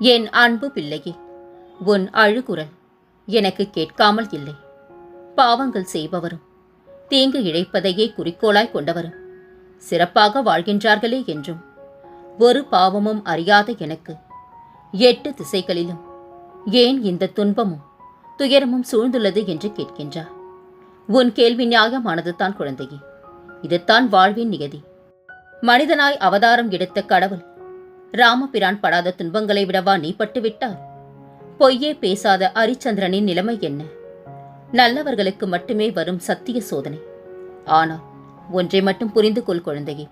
என் அன்பு பிள்ளையே உன் அழுகுரல் எனக்கு கேட்காமல் இல்லை. பாவங்கள் செய்பவரும் தீங்கு இழைப்பதையே குறிக்கோளாய் கொண்டவரும் சிறப்பாக வாழ்கின்றார்களே என்றும் ஒரு பாவமும் அறியாத எனக்கு எட்டு திசைகளிலும் ஏன் இந்த துன்பமும் துயரமும் சூழ்ந்துள்ளது என்று கேட்கின்றார். உன் கேள்வி நியாயமானது தான் குழந்தையே இதுதான் வாழ்வின் நியதி. மனிதனாய் அவதாரம் எடுத்த கடவுள் ராமபிரான் படாத துன்பங்களை விடவா நீ பட்டுவிட்டார் பொய்யே பேசாத அரிச்சந்திரனின் நிலைமை என்ன? நல்லவர்களுக்கு மட்டுமே வரும் சத்திய சோதனை. ஆனால் ஒன்றை மட்டும் புரிந்து கொள் குழந்தையே.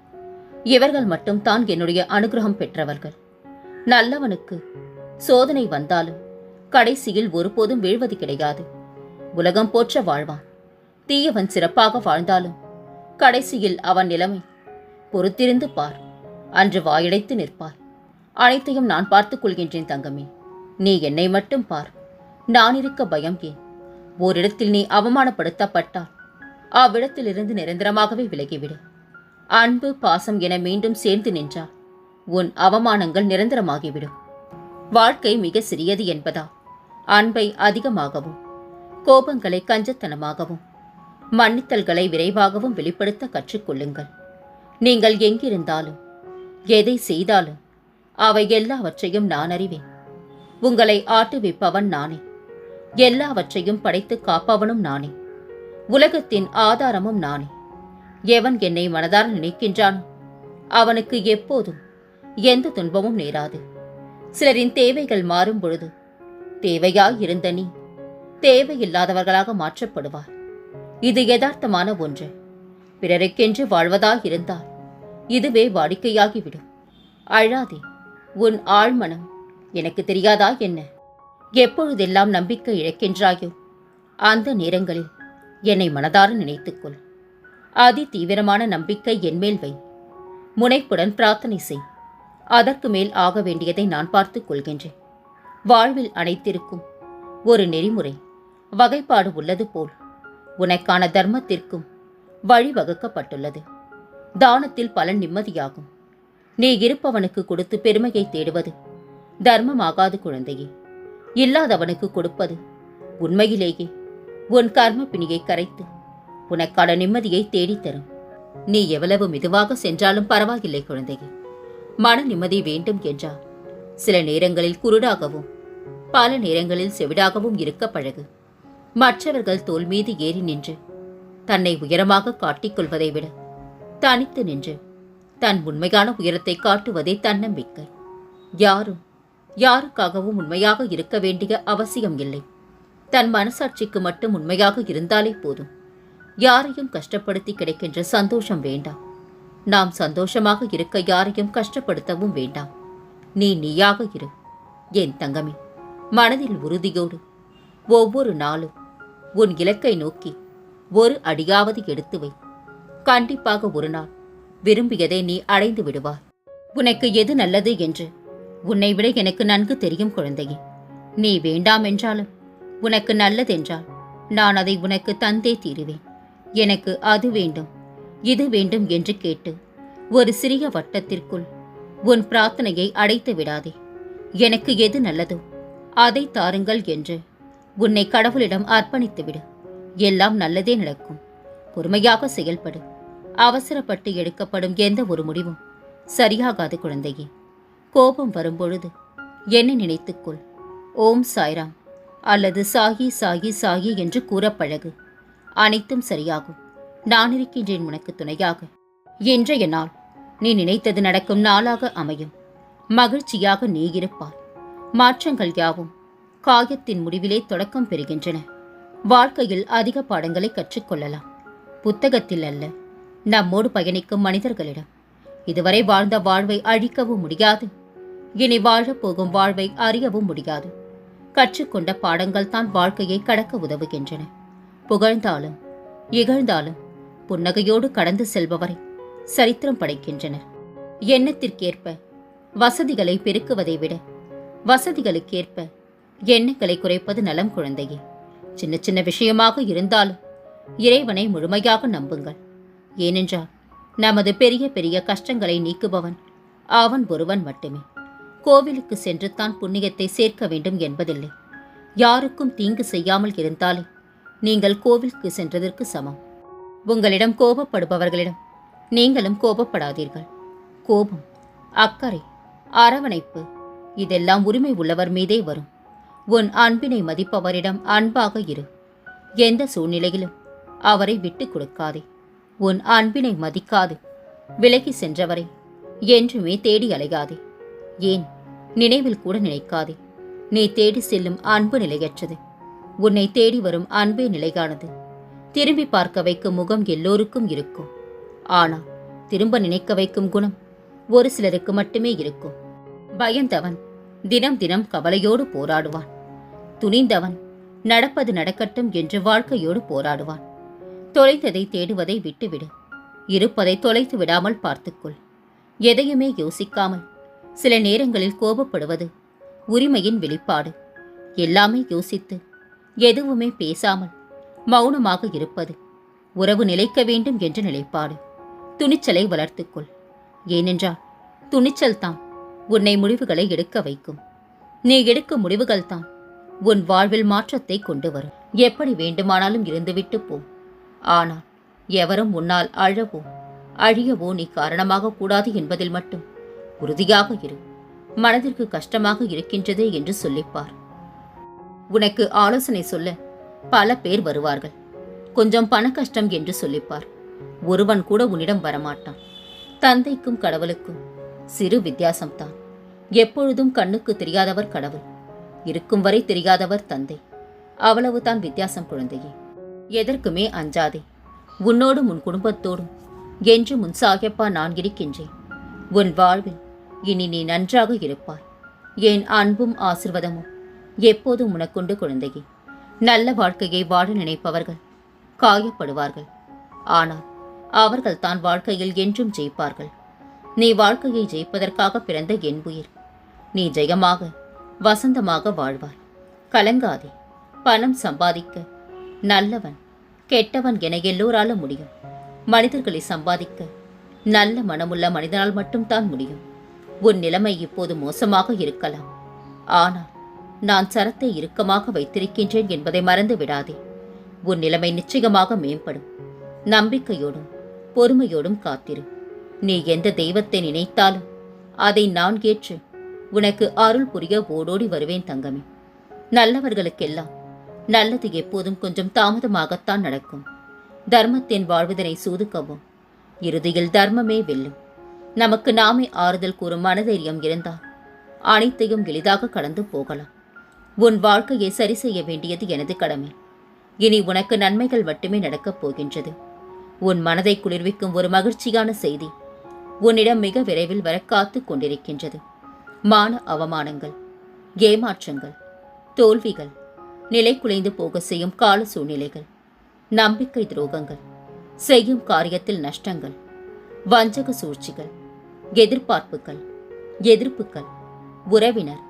இவர்கள் மட்டும் தான் என்னுடைய அனுகிரகம் பெற்றவர்கள். நல்லவனுக்கு சோதனை வந்தாலும் கடைசியில் ஒருபோதும் வீழ்வது கிடையாது. உலகம் போற்ற வாழ்வான். தீயவன் சிறப்பாக வாழ்ந்தாலும் கடைசியில் அவன் நிலைமை பொறுத்திருந்து பார். அன்று வாயடைத்து நிற்பார். அனைத்தையும் நான் பார்த்துக் கொள்கின்றேன் தங்கமே. நீ என்னை மட்டும் பார். நான் இருக்க பயம் ஏன்? ஓரிடத்தில் நீ அவமானப்படுத்தப்பட்டால் அவ்விடத்திலிருந்து நிரந்தரமாகவே விலகிவிடு. அன்பு பாசம் என மீண்டும் சேர்ந்து நின்றால் உன் அவமானங்கள் நிரந்தரமாகிவிடும். வாழ்க்கை மிக சிறியது என்பதா? அன்பை அதிகமாகவும் கோபங்களை கஞ்சத்தனமாகவும் மன்னித்தல்களை விரைவாகவும் வெளிப்படுத்த கற்றுக்கொள்ளுங்கள் நீங்கள் எங்கிருந்தாலும் எதை செய்தாலும் அவை எல்லாவற்றையும் நான் அறிவேன். உங்களை ஆட்டுவிப்பவன் நானே. எல்லாவற்றையும் படைத்து காப்பவனும் நானே. உலகத்தின் ஆதாரமும் நானே. எவன் என்னை மனதால் நினைக்கின்றான் அவனுக்கு எப்போதும் எந்த துன்பமும் நேராது. சிலரின் தேவைகள் மாறும் பொழுது தேவையாய் இருந்த நீ தேவையில்லாதவர்களாக மாற்றப்படுவார் இது யதார்த்தமான ஒன்று. பிறருக்கென்று வாழ்வதாய் இருந்தால் இதுவே வாடிக்கையாகிவிடும். அழாதே. உன் ஆழ்மனம் எனக்கு தெரியாதா என்ன? எப்பொழுதெல்லாம் நம்பிக்கை இழக்கின்றாயோ அந்த நேரங்களில் என்னை மனதார நினைத்துக்கொள். அதி தீவிரமான நம்பிக்கை என்மேல் வை. முனைப்புடன் பிரார்த்தனை செய். அதற்கு மேல் ஆக வேண்டியதை நான் பார்த்துக் கொள்கின்றேன். வாழ்வில் அனைத்திற்கும் ஒரு நெறிமுறை வகைப்பாடு உள்ளது போல் உனக்கான தர்மத்திற்கும் வழிவகுக்கப்பட்டுள்ளது. தானத்தில் பலன் நிம்மதியாகும். நீ இருப்பவனுக்கு கொடுத்து பெருமையை தேடுவது. தர்மமாகாது குழந்தையே. இல்லாதவனுக்கு கொடுப்பது. உண்மையிலேயே உன் கர்ம பிணியை கரைத்து உனக்கான நிம்மதியை தேடித்தரும். நீ எவ்வளவு மெதுவாக சென்றாலும் பரவாயில்லை குழந்தையே. மன நிம்மதி வேண்டும் என்றால் சில நேரங்களில் குருடாகவும் பல நேரங்களில் செவிடாகவும் இருக்க பழகு. மற்றவர்கள் தோல் மீது ஏறி நின்று தன்னை உயரமாக காட்டிக் கொள்வதை விட தனித்து நின்று தன் உண்மையான உயரத்தை காட்டுவதே தன்னம்பிக்கை. யாரும் யாருக்காகவும் உண்மையாக இருக்க வேண்டிய அவசியம் இல்லை. தன் மனசாட்சிக்கு மட்டும் உண்மையாக இருந்தாலே போதும். யாரையும் கஷ்டப்படுத்தி கிடைக்கின்ற சந்தோஷம் வேண்டாம். நாம் சந்தோஷமாக இருக்க யாரையும் கஷ்டப்படுத்தவும் வேண்டாம். நீ நீயாக இரு. என் தங்கமே மனதில் உறுதியோடு ஒவ்வொரு நாளும் உன் இலக்கை நோக்கி ஒரு அடியாவது எடுத்து வை. கண்டிப்பாக ஒரு நாள் விரும்பியதை நீ அடைந்து விடுவாய். உனக்கு எது நல்லது என்று? உன்னை விட எனக்கு நன்கு தெரியும் குழந்தையே. நீ வேண்டாம் என்றாலும் உனக்கு நல்லதென்றால் நான் அதை உனக்கு தந்தே தீருவேன். எனக்கு அது வேண்டும் இது வேண்டும் என்று கேட்டு ஒரு சிறிய வட்டத்திற்குள் உன் பிரார்த்தனையை அடைத்து விடாதே. எனக்கு எது நல்லதோ அதை தாருங்கள் என்று உன்னை கடவுளிடம் அர்ப்பணித்து விடு எல்லாம் நல்லதே நடக்கும். பொறுமையாக செயல்படு. அவசரப்பட்டு எடுக்கப்படும் எந்த ஒரு முடிவும் சரியாகாது குழந்தையே. கோபம் வரும்பொழுது என்னை நினைத்துக்கொள். ஓம் சாய்ராம். அல்லது சாகி சாகி சாகி என்று கூற பழகு அனைத்தும் சரியாகும். நான் இருக்கின்றேன் உனக்கு துணையாக. இன்றைய நாள். நீ நினைத்தது நடக்கும் நாளாக அமையும். மகிழ்ச்சியாக நீ இருப்பாய். மாற்றங்கள் யாவும் காயத்தின் முடிவிலே தொடக்கம் பெறுகின்றன. வாழ்க்கையில் அதிக பாடங்களை கற்றுக்கொள்ளலாம். புத்தகத்தில் அல்ல. நம்மோடு பயணிக்கும் மனிதர்களிடம். இதுவரை வாழ்ந்த வாழ்வை அழிக்கவும் முடியாது. இனி வாழப் போகும் வாழ்வை அறியவும் முடியாது. கற்றுக்கொண்ட பாடங்கள் தான் வாழ்க்கையை கடக்க உதவுகின்றன. புகழ்ந்தாலும் இகழ்ந்தாலும் புன்னகையோடு கடந்து செல்பவரை சரித்திரம் படைக்கின்றனர். எண்ணத்திற்கேற்ப வசதிகளை பெருக்குவதை விட வசதிகளுக்கேற்ப எண்ணங்களை குறைப்பது நலம் குழந்தையே. சின்ன சின்ன விஷயமாக இருந்தாலும் இறைவனை முழுமையாக நம்புங்கள். ஏனென்றால் நமது பெரிய பெரிய கஷ்டங்களை நீக்குபவன் அவன் ஒருவன் மட்டுமே. கோவிலுக்கு சென்று தான் புண்ணியத்தை சேர்க்க வேண்டும் என்பதில்லை. யாருக்கும் தீங்கு செய்யாமல் இருந்தாலே நீங்கள் கோவிலுக்கு சென்றதற்கு சமம். உங்களிடம் கோபப்படுபவர்களிடம் நீங்களும் கோபப்படாதீர்கள். கோபம் அக்கறை அரவணைப்பு இதெல்லாம் உரிமை உள்ளவர் மீதே வரும். உன் அன்பினை மதிப்பவரிடம் அன்பாக இரு. எந்த சூழ்நிலையிலும் அவரை விட்டுக் கொடுக்காதே. உன் அன்பினை மதிக்காது. விலகி சென்றவரை என்றுமே தேடி அலையாதே. ஏன் நினைவில் கூட நினைக்காதே. நீ தேடி செல்லும் அன்பு நிலையற்றது. உன்னை தேடி வரும் அன்பே நிலையானது. திரும்பி பார்க்க வைக்கும் முகம் எல்லோருக்கும் இருக்கும். ஆனால் திரும்ப நினைக்க வைக்கும் குணம் ஒரு சிலருக்கு மட்டுமே இருக்கும். பயந்தவன் தினம் தினம் கவலையோடு போராடுவான். துணிந்தவன் நடப்பது நடக்கட்டும் என்று வாழ்க்கையோடு போராடுவான். தொலைத்ததை தேடுவதை விட்டுவிடு. இருப்பதை தொலைத்து விடாமல் பார்த்துக்கொள். எதையுமே யோசிக்காமல் சில நேரங்களில் கோபப்படுவது உரிமையின் வெளிப்பாடு. எல்லாமே யோசித்து எதுவுமே பேசாமல் மௌனமாக இருப்பது உறவு நிலைக்க வேண்டும் என்ற நிலைப்பாடு. துணிச்சலை வளர்த்துக்கொள். ஏனென்றால் துணிச்சல் தான் உன்னை முடிவுகளை எடுக்க வைக்கும். நீ எடுக்கும் முடிவுகள்தான் உன் வாழ்வில் மாற்றத்தை கொண்டு வரும். எப்படி வேண்டுமானாலும் இருந்துவிட்டு போ. ஆனால் எவரும் உன்னால் அழவோ அழியவோ நீ காரணமாக கூடாது என்பதில் மட்டும் உறுதியாக இரு. மனதிற்கு கஷ்டமாக இருக்கின்றதே என்று சொல்லிப்பார். உனக்கு ஆலோசனை சொல்ல பல பேர் வருவார்கள். கொஞ்சம் பண கஷ்டம் என்று சொல்லிப்பார். ஒருவன் கூட உன்னிடம் வரமாட்டான். தந்தைக்கும் கடவுளுக்கும் சிறு வித்தியாசம்தான். எப்பொழுதும் கண்ணுக்கு தெரியாதவர் கடவுள். இருக்கும் வரை தெரியாதவர் தந்தை. அவ்வளவுதான் வித்தியாசம் குழந்தையே. எதற்குமே அஞ்சாதே. உன்னோடும் உன் குடும்பத்தோடும் என்று முன் சாகப்பா நான் இருக்கின்றேன். உன் வாழ்வில் இனி நீ நன்றாக இருப்பாய். என் அன்பும் ஆசிர்வாதமும் எப்போதும் உனக்குண்டு குழந்தையே. நல்ல வாழ்க்கையை வாழ நினைப்பவர்கள் காயப்படுவார்கள். ஆனால் அவர்கள் தான் வாழ்க்கையில் என்றும் ஜெயிப்பார்கள். நீ வாழ்க்கையை ஜெயிப்பதற்காக பிறந்த என் உயிர். நீ ஜெயமாக வசந்தமாக வாழ்வாய். கலங்காதே. பணம் சம்பாதிக்க நல்லவன். கெட்டவன் என எல்லோராலும் முடியும். மனிதர்களை சம்பாதிக்க நல்ல மனமுள்ள மனிதனால் மட்டும்தான் முடியும். உன் நிலைமை இப்போது மோசமாக இருக்கலாம். ஆனால் நான் சரத்தை இறுக்கமாக வைத்திருக்கின்றேன் என்பதை மறந்து விடாதே. உன் நிலைமை நிச்சயமாக மேம்படும். நம்பிக்கையோடும் பொறுமையோடும் காத்திரு. நீ எந்த தெய்வத்தை நினைத்தாலும் அதை நான் ஏற்று உனக்கு அருள் புரிய ஓடோடி வருவேன் தங்கமே. நல்லவர்களுக்கெல்லாம் நல்லது எப்போதும் கொஞ்சம் தாமதமாகத்தான் நடக்கும். தர்மத்தின் வாழ்வதனை சூதுக்கவும். இறுதியில் தர்மமே வெல்லும். நமக்கு நாமே ஆறுதல் கூறும் மனதைரியம் இருந்தால் அனைத்தையும் எளிதாக கடந்து போகலாம். உன் வாழ்க்கையை சரி செய்ய வேண்டியது எனது கடமை. இனி உனக்கு நன்மைகள் மட்டுமே நடக்கப் போகின்றது. உன் மனதை குளிர்விக்கும் ஒரு மகிழ்ச்சியான செய்தி உன்னிடம் மிக விரைவில் வர காத்து கொண்டிருக்கின்றது. மான அவமானங்கள் ஏமாற்றங்கள் தோல்விகள் நிலை குலைந்து போக செய்யும் கால சூழ்நிலைகள். நம்பிக்கை துரோகங்கள் செய்யும் காரியத்தில் நஷ்டங்கள் வஞ்சக சூழ்ச்சிகள் எதிர்பார்ப்புகள் எதிர்ப்புகள் உறவினர்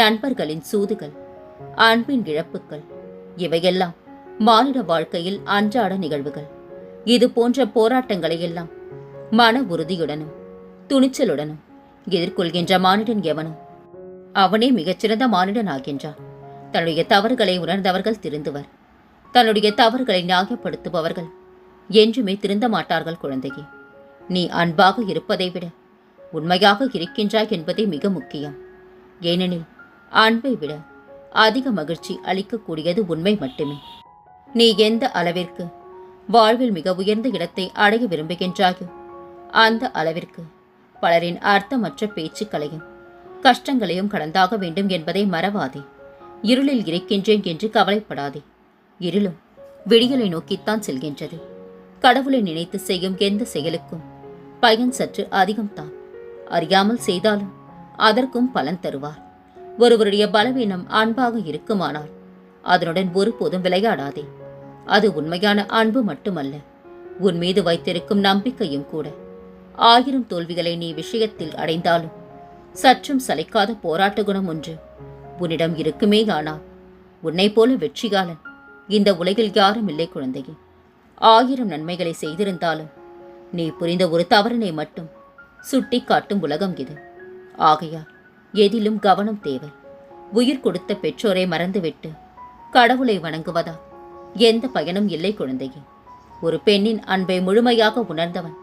நண்பர்களின் சூதுகள் அன்பின் இழப்புகள் இவையெல்லாம் மானிட வாழ்க்கையில் அன்றாட நிகழ்வுகள். இது போன்ற போராட்டங்களை எல்லாம் மன உறுதியுடனும் துணிச்சலுடனும் எதிர்கொள்கின்ற மானிடன் எவனும் அவனே மிகச்சிறந்த மானிடன் ஆகின்றான் தன்னுடைய தவறுகளை உணர்ந்தவர்கள் திருந்துவர். தன்னுடைய தவறுகளை நியாயப்படுத்துபவர்கள். என்றுமே திருந்த மாட்டார்கள் குழந்தையே. நீ அன்பாக இருப்பதை விட உண்மையாக இருக்கின்றாய் என்பதே மிக முக்கியம். ஏனெனில் அன்பை விட அதிக மகிழ்ச்சி அளிக்கக்கூடியது உண்மை மட்டுமே. நீ எந்த அளவிற்கு வாழ்வில் மிக உயர்ந்த இடத்தை அடைய விரும்புகின்றாயோ அந்த அளவிற்கு பலரின் அர்த்தமற்ற பேச்சுக்களையும் கஷ்டங்களையும் கடந்தாக வேண்டும் என்பதை மறவாதே. இருளில் இருக்கின்றேன் என்று கவலைப்படாதே. இருளும் விடியலை நோக்கித்தான் செல்கின்றது. கடவுளை நினைத்து செய்யும் எந்த செயலுக்கும் பயன் சற்று அதிகம்தான். அறியாமல் செய்தாலும் அதற்கும் பலன் தருவார். ஒருவருடைய பலவீனம் அன்பாக இருக்குமானால் அதனுடன் ஒருபோதும் விளையாடாதே. அது உண்மையான அன்பு மட்டுமல்ல உன் மீது வைத்திருக்கும் நம்பிக்கையும் கூட. ஆயிரம் தோல்விகளை நீ விஷயத்தில் அடைந்தாலும் சற்றும் சளைக்காத போராட்ட குணம் ஒன்று உன்னிடம் இருக்குமே ஆனால் உன்னைப் போல வெற்றிகாலன். இந்த உலகில் யாரும் இல்லை குழந்தையே. ஆயிரம் நன்மைகளை செய்திருந்தாலும் நீ புரிந்த ஒரு தவறினை மட்டும் சுட்டி காட்டும் உலகம் இது. ஆகையால் எதிலும் கவனம் தேவை. உயிர் கொடுத்த பெற்றோரை மறந்துவிட்டு கடவுளை வணங்குவதா? எந்த பயனும் இல்லை குழந்தையே. ஒரு பெண்ணின் அன்பை முழுமையாக உணர்ந்தவன்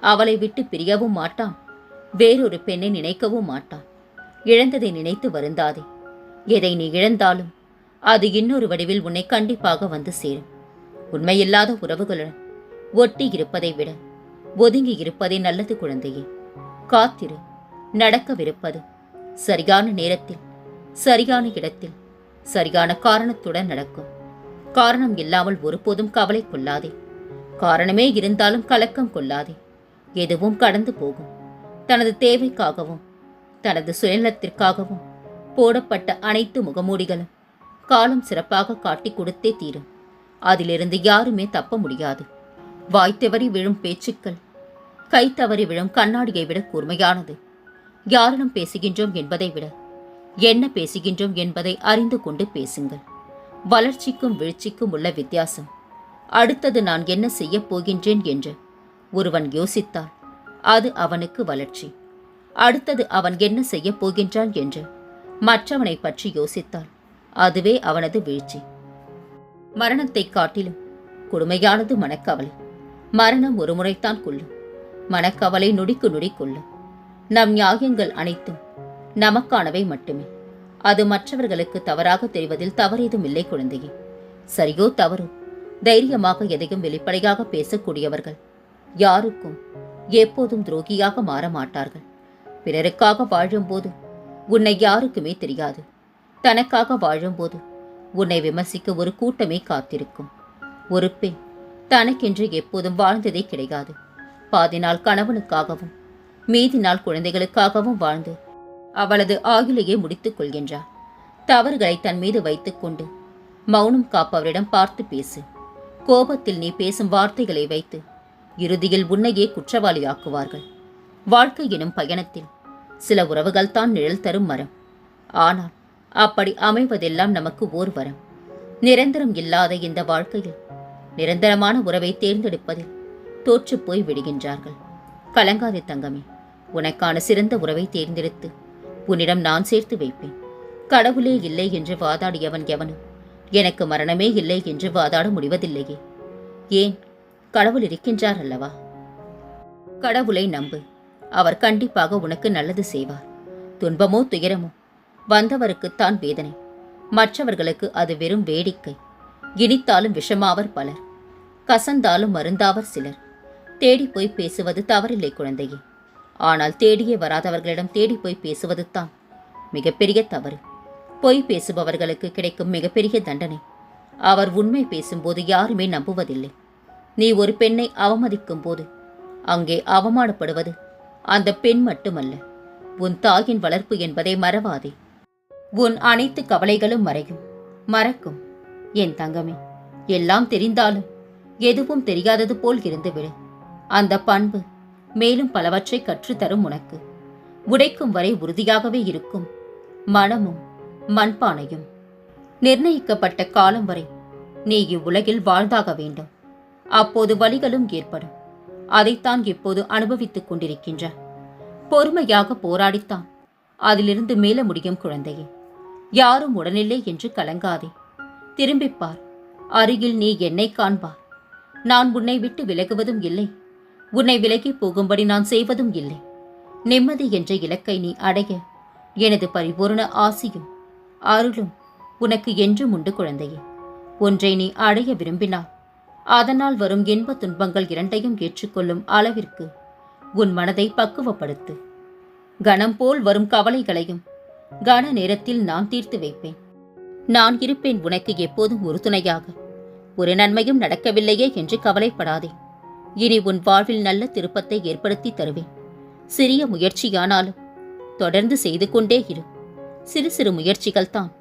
அவளை விட்டு பிரியவும் மாட்டான். வேறொரு பெண்ணை நினைக்கவும் மாட்டான். இழந்ததை நினைத்து வருந்தாதே. எதை நீ இழந்தாலும் அது இன்னொரு வடிவில் உன்னை கண்டிப்பாக வந்து சேரும். உண்மையில்லாத உறவுகளுடன் ஒட்டி இருப்பதை விட ஒதுங்கி இருப்பதே நல்லது குழந்தையே. காத்திரு. நடக்கவிருப்பது சரியான நேரத்தில் சரியான இடத்தில் சரியான காரணத்துடன் நடக்கும். காரணம் இல்லாமல் ஒருபோதும் கவலை கொள்ளாதே. காரணமே இருந்தாலும் கலக்கம் கொள்ளாதே. எதுவும் கடந்து போகும். தனது தேவைக்காகவும் தனது சுயநலத்திற்காகவும் போடப்பட்ட அனைத்து முகமூடிகளும் காலம் சிறப்பாக காட்டி கொடுத்தே தீரும். அதிலிருந்து யாருமே தப்ப முடியாது. வாய் தவறி விழும் பேச்சுக்கள் கை தவறி விழும் கண்ணாடியை விட கூர்மையானது. யாரிடம் பேசுகின்றோம் என்பதை விட என்ன பேசுகின்றோம் என்பதை அறிந்து கொண்டு பேசுங்கள். வளர்ச்சிக்கும் வீழ்ச்சிக்கும் உள்ள வித்தியாசம். அடுத்தது நான் என்ன செய்யப் போகின்றேன் என்று ஒருவன் யோசித்தால் அது அவனுக்கு வளர்ச்சி. அடுத்தது அவன் என்ன செய்யப் போகின்றான் என்று மற்றவனை பற்றி யோசித்தால் அதுவே அவனது வீழ்ச்சி. மரணத்தைக் காட்டிலும் கொடுமையானது மனக்கவலை. மரணம் ஒரு முறைத்தான் கொள்ளும். மனக்கவலை நொடிக்கு நொடி கொள்ளும். நம் நியாயங்கள் அனைத்தும் நமக்கானவை மட்டுமே. அது மற்றவர்களுக்கு தவறாக தெரிவதில் தவறேதும் இல்லை குழந்தையே. சரியோ தவறோ? தைரியமாக எதையும் வெளிப்படையாக பேசக்கூடியவர்கள் யாருக்கும் எப்போதும் துரோகியாக மாற மாட்டார்கள். பிறருக்காக வாழும்போது உன்னை யாருக்குமே தெரியாது. தனக்காக வாழும்போது உன்னை விமர்சிக்க ஒரு கூட்டமே காத்திருக்கும். ஒரு பெண் தனக்கென்று எப்போதும் வாழ்ந்ததே கிடையாது. பாதி நாள் கணவனுக்காகவும் மீதி நாள் குழந்தைகளுக்காகவும் வாழ்ந்து அவளது ஆயுளையே முடித்துக் கொள்கின்றார் தவறுகளை தன் மீது வைத்துக்கொண்டு மௌனம் காப்பவரிடம் பார்த்து பேசு. கோபத்தில் நீ பேசும் வார்த்தைகளை வைத்து இறுதியில் உன்னையே குற்றவாளியாக்குவார்கள். வாழ்க்கை எனும் பயணத்தில் சில உறவுகள் தான் நிழல் தரும் மரம். ஆனால் அப்படி அமைவதெல்லாம் நமக்கு ஓர் வரம். நிரந்தரம் இல்லாத இந்த வாழ்க்கையில் நிரந்தரமான உறவை தேர்ந்தெடுப்பதில் தோற்றுப் போய் விடுகின்றார்கள். கலங்காதே தங்கமே உனக்கான சிறந்த உறவை தேர்ந்தெடுத்து உன்னிடம் நான் சேர்த்து வைப்பேன். கடவுளே இல்லை என்று வாதாடியவன் எவனும் எனக்கு மரணமே இல்லை என்று வாதாட முடிவதில்லையே. ஏன்? கடவுள் இருக்கின்றார் அல்லவா? கடவுளை நம்பு. அவர் கண்டிப்பாக உனக்கு நல்லது செய்வார். துன்பமோ துயரமோ வந்தவருக்குத்தான் வேதனை. மற்றவர்களுக்கு அது வெறும் வேடிக்கை. இனித்தாலும் விஷமாவர் பலர். கசந்தாலும் மருந்தாவர் சிலர். தேடி போய் பேசுவது தவறில்லை குழந்தையே. ஆனால் தேடியே வராதவர்களிடம் தேடி போய் பேசுவது தான் மிகப்பெரிய தவறு. பொய் பேசுபவர்களுக்கு கிடைக்கும் மிகப்பெரிய தண்டனை. அவர் உண்மை பேசும்போது யாருமே நம்புவதில்லை. நீ ஒரு பெண்ணை அவமதிக்கும் போது அங்கே அவமானப்படுவது அந்த பெண் மட்டுமல்ல உன் தாயின் வளர்ப்பு என்பதை மறவாதே. உன் அனைத்து கவலைகளும் மறையும் மறக்கும். என் தங்கமே எல்லாம் தெரிந்தாலும் எதுவும் தெரியாதது போல் இருந்துவிடு அந்த பண்பு மேலும் பலவற்றை கற்றுத்தரும் உனக்கு. உடைக்கும் வரை உறுதியாகவே இருக்கும். மனமும் மண்பானையும். நிர்ணயிக்கப்பட்ட காலம் வரை நீ இவ்வுலகில் வாழ்ந்தாக வேண்டும். அப்போது வலிகளும் ஏற்படும். அதைத்தான் இப்போது அனுபவித்துக் கொண்டிருக்கின்ற. பொறுமையாக போராடித்தான். அதிலிருந்து மேல முடியும் குழந்தையே. யாரும் உடனில்லை என்று கலங்காதே. திரும்பிப் பார் அருகில் நீ என்னை காண்பார். நான் உன்னை விட்டு விலகுவதும் இல்லை. உன்னை விலகி போகும்படி நான் செய்வதும் இல்லை. நிம்மதி என்ற இலக்கை நீ அடைய எனது பரிபூரண ஆசியும் அருளும் உனக்கு என்றும் உண்டு குழந்தையே. ஒன்றை நீ அடைய விரும்பினாள் அதனால் வரும் இன்ப துன்பங்கள் இரண்டையும் ஏற்றுக்கொள்ளும் அளவிற்கு உன் மனதை பக்குவப்படுத்து. கணம் போல் வரும் கவலைகளையும் கன நேரத்தில் நான் தீர்த்து வைப்பேன். நான் இருப்பேன் உனக்கு எப்போதும் உறுதுணையாக. ஒரு நன்மையும் நடக்கவில்லையே என்று கவலைப்படாதே. இனி உன் வாழ்வில் நல்ல திருப்பத்தை ஏற்படுத்தி தருவேன். சிறிய முயற்சியானாலும் தொடர்ந்து செய்து கொண்டே இரு. சிறு சிறு முயற்சிகள் தான்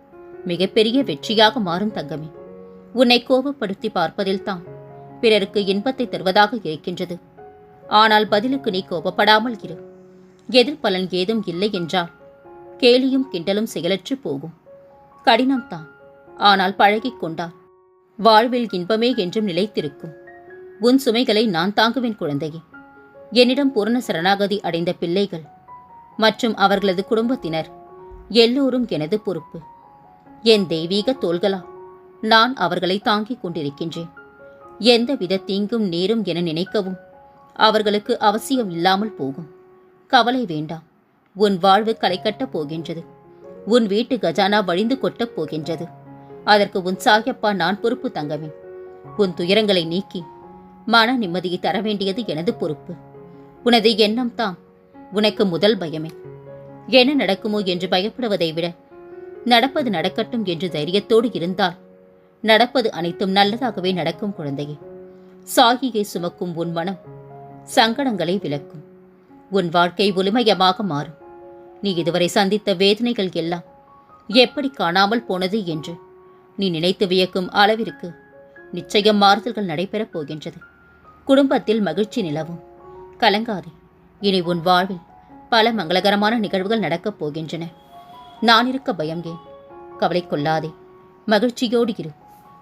மிகப்பெரிய வெற்றியாக மாறும் தங்கமே. உன்னை கோபப்படுத்தி பார்ப்பதில்தான் பிறருக்கு இன்பத்தை தருவதாக இருக்கின்றது. ஆனால் பதிலுக்கு நீ கோபப்படாமல் இரு. எதிர்பலன் ஏதும் இல்லை என்றால் கேலியும் கிண்டலும் செயலற்று போகும். கடினம்தான் ஆனால் பழகிக் கொண்டால் வாழ்வில் இன்பமே என்றும் நிலைத்திருக்கும். உன் சுமைகளை நான் தாங்குவேன் குழந்தையே. என்னிடம் பூரண சரணாகதி அடைந்த பிள்ளைகள் மற்றும் அவர்களது குடும்பத்தினர் எல்லோரும் எனது பொறுப்பு. என் தெய்வீக தோள்களா நான் அவர்களை தாங்கிக் கொண்டிருக்கின்றேன். எந்தவித தீங்கும் நேரும் என நினைக்கவும் அவர்களுக்கு அவசியம் இல்லாமல் போகும். கவலை வேண்டாம். உன் வாழ்வு களை கட்டப் போகின்றது. உன் வீட்டு கஜானா வழிந்து கொட்டப் போகின்றது. அதற்கு உன் சாயப்பா நான் பொறுப்பு தங்கவேன். உன் துயரங்களை நீக்கி மன நிம்மதியை தர வேண்டியது எனது பொறுப்பு. உனது எண்ணம் தான் உனக்கு முதல் பயமே. என்ன நடக்குமோ என்று பயப்படுவதை விட நடப்பது நடக்கட்டும் என்று தைரியத்தோடு இருந்தால் நடப்பது அனைத்தும் நல்லதாகவே நடக்கும் குழந்தையே. சாகியை சுமக்கும் உன் மனம் சங்கடங்களை விலக்கும் உன் வாழ்க்கை ஒளிமயமாக மாறும். நீ இதுவரை சந்தித்த வேதனைகள் எல்லாம் எப்படி காணாமல் போனது என்று நீ நினைத்து வியக்கும் அளவிற்கு நிச்சயம் மாறுதல்கள் நடைபெறப் போகின்றது. குடும்பத்தில் மகிழ்ச்சி நிலவும். கலங்காதே. இனி உன் வாழ்வில் பல மங்களகரமான நிகழ்வுகள் நடக்கப் போகின்றன. நான் இருக்க பயம் ஏன்? கவலை கொள்ளாதே. மகிழ்ச்சியோடு இரு.